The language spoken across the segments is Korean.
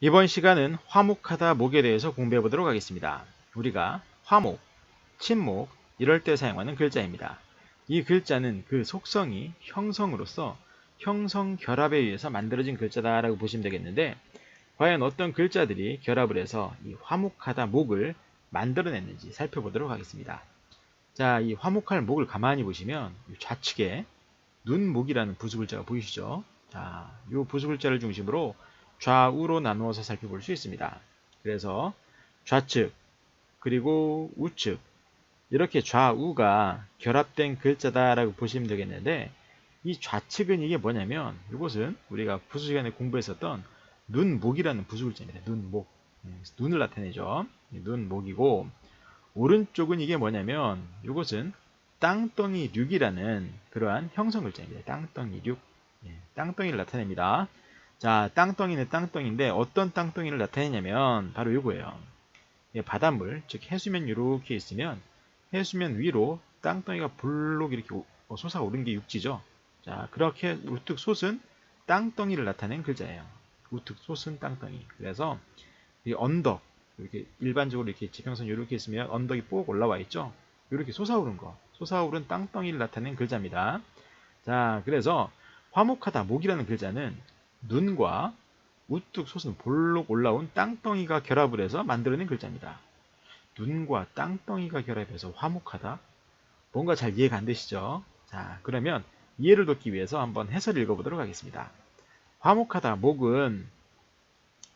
이번 시간은 화목하다 목에 대해서 공부해 보도록 하겠습니다. 우리가 화목, 침목 이럴 때 사용하는 글자입니다. 이 글자는 그 속성이 형성으로서 형성 결합에 의해서 만들어진 글자다라고 보시면 되겠는데 과연 어떤 글자들이 결합을 해서 이 화목하다 목을 만들어냈는지 살펴보도록 하겠습니다. 자, 이 화목할 목을 가만히 보시면 좌측에 눈목이라는 부수글자가 보이시죠? 자, 이 부수글자를 중심으로 좌우로 나누어서 살펴볼 수 있습니다. 그래서 좌측 그리고 우측 이렇게 좌우가 결합된 글자다라고 보시면 되겠는데 이 좌측은 이게 뭐냐면 이것은 우리가 부수 시간에 공부했었던 눈목이라는 부수 글자입니다. 눈목 음, 눈을 나타내죠. 눈목이고 오른쪽은 이게 뭐냐면 이것은 땅덩이 륙이라는 그러한 형성 글자입니다. 땅덩이 륙 예, 땅덩이를 나타냅니다. 자, 땅덩이는 땅덩인데 어떤 땅덩이를 나타내냐면 바로 이거예요. 바닷물, 즉 해수면 이렇게 있으면 해수면 위로 땅덩이가 볼록 이렇게 어, 솟아오른 게 육지죠. 자, 그렇게 우뚝 솟은 땅덩이를 나타낸 글자예요. 우뚝 솟은 땅덩이. 그래서 이 언덕, 이렇게 일반적으로 이렇게 지평선 이렇게 있으면 언덕이 뽁 올라와 있죠. 이렇게 솟아오른 거, 솟아오른 땅덩이를 나타낸 글자입니다. 자, 그래서 화목하다, 목이라는 글자는 눈과 우뚝 솟은 볼록 올라온 땅덩이가 결합을 해서 만들어낸 글자입니다. 눈과 땅덩이가 결합해서 화목하다? 뭔가 잘 이해가 안 되시죠? 자, 그러면 이해를 돕기 위해서 한번 해설 읽어보도록 하겠습니다. 화목하다, 목은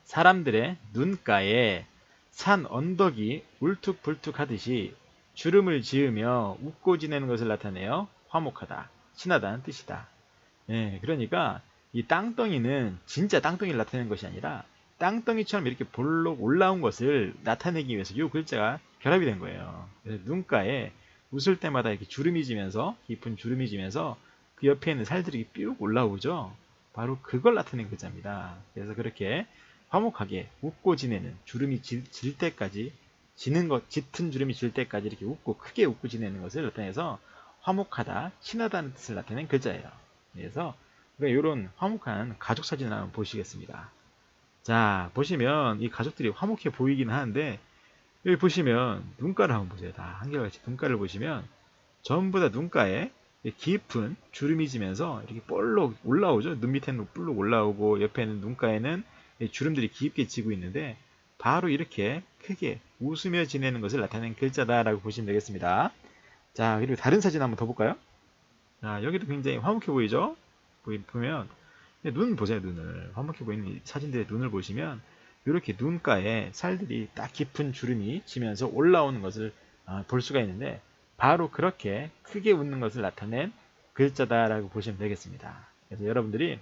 사람들의 눈가에 산 언덕이 울툭불툭 하듯이 주름을 지으며 웃고 지내는 것을 나타내어 화목하다, 친하다는 뜻이다. 예, 그러니까 이 땅덩이는 진짜 땅덩이를 나타내는 것이 아니라 땅덩이처럼 이렇게 볼록 올라온 것을 나타내기 위해서 이 글자가 결합이 된 거예요. 그래서 눈가에 웃을 때마다 이렇게 주름이 지면서 깊은 주름이 지면서 그 옆에 있는 살들이 삐 올라오죠. 바로 그걸 나타낸 글자입니다. 그래서 그렇게 화목하게 웃고 지내는 주름이 질, 질 때까지 지는 것, 짙은 주름이 질 때까지 이렇게 웃고 크게 웃고 지내는 것을 나타내서 화목하다, 친하다는 뜻을 나타낸 글자예요. 그래서 그러니까 화목한 가족 사진을 한번 보시겠습니다. 자, 보시면 이 가족들이 화목해 보이긴 하는데 여기 보시면 눈가를 한번 보세요. 다 한결같이 눈가를 보시면 전부 다 눈가에 깊은 주름이 지면서 이렇게 볼록 올라오죠. 눈 밑에는 볼록 올라오고 옆에는 눈가에는 주름들이 깊게 지고 있는데 바로 이렇게 크게 웃으며 지내는 것을 나타낸 글자다라고 보시면 되겠습니다. 자, 그리고 다른 사진 한번 더 볼까요? 자, 여기도 굉장히 화목해 보이죠? 보면 눈 보세요 눈을 화목해 보이는 사진들의 눈을 보시면 이렇게 눈가에 살들이 딱 깊은 주름이 지면서 올라오는 것을 아, 볼 수가 있는데 바로 그렇게 크게 웃는 것을 나타낸 글자다라고 보시면 되겠습니다. 그래서 여러분들이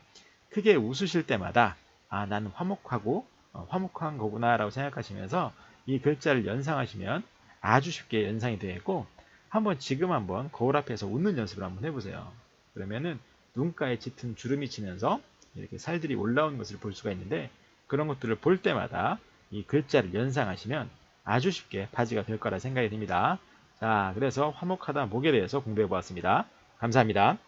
크게 웃으실 때마다 아 나는 화목하고 어, 화목한 거구나라고 생각하시면서 이 글자를 연상하시면 아주 쉽게 연상이 되고 한번 지금 한번 거울 앞에서 웃는 연습을 한번 해보세요. 그러면은 눈가에 짙은 주름이 치면서 이렇게 살들이 올라오는 것을 볼 수가 있는데 그런 것들을 볼 때마다 이 글자를 연상하시면 아주 쉽게 바지가 될 거라 생각이 듭니다. 자, 그래서 화목하다 목에 대해서 공부해 보았습니다. 감사합니다.